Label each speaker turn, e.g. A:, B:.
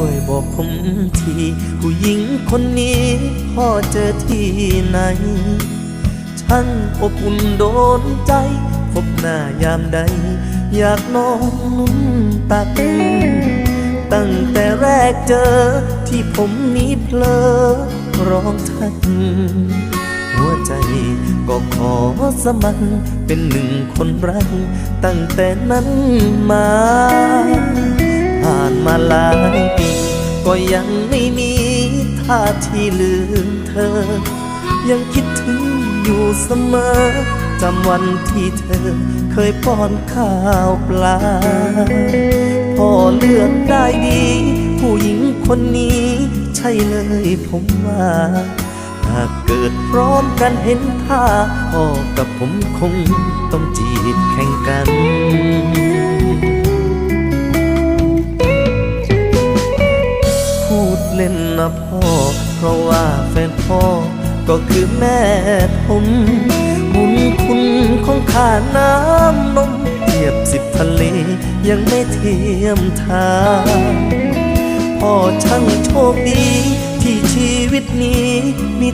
A: ช่วยบอกผมที ผู้หญิงคนนี้พ่อเจอที่ไหน ช่างอบอุ่นโดนใจ พบหน้ายามใด อยากนอนนุ่นตัก ตั้งแต่แรกเจอที่ผมนี้เพลอร้องทักหัวใจก็ขอสมัครเป็นหนึ่งคนรัก ตั้งแต่นั้นมาผ่านมาหลาย ก็ยังไม่มีท่าที่ลืมเธอ ยังคิดถึงอยู่เสมอจำวันที่เธอเคยป้อนข้าวปลาพ่อเลือกได้ดี ผู้หญิงคนนี้ ใช่เลยผมว่าหากเกิดพร้อมกันเห็นท่าพ่อกับผมคงต้องจีบแข่งกัน เล่นนะพ่อ เพราะว่าแฟนพ่อก็คือแม่ผมบุญคุณของข้าน้ำนมเทียบสิบทะเลยังไม่เทียมทางพ่อช่างโชคดีที่ชีวิตนี้มี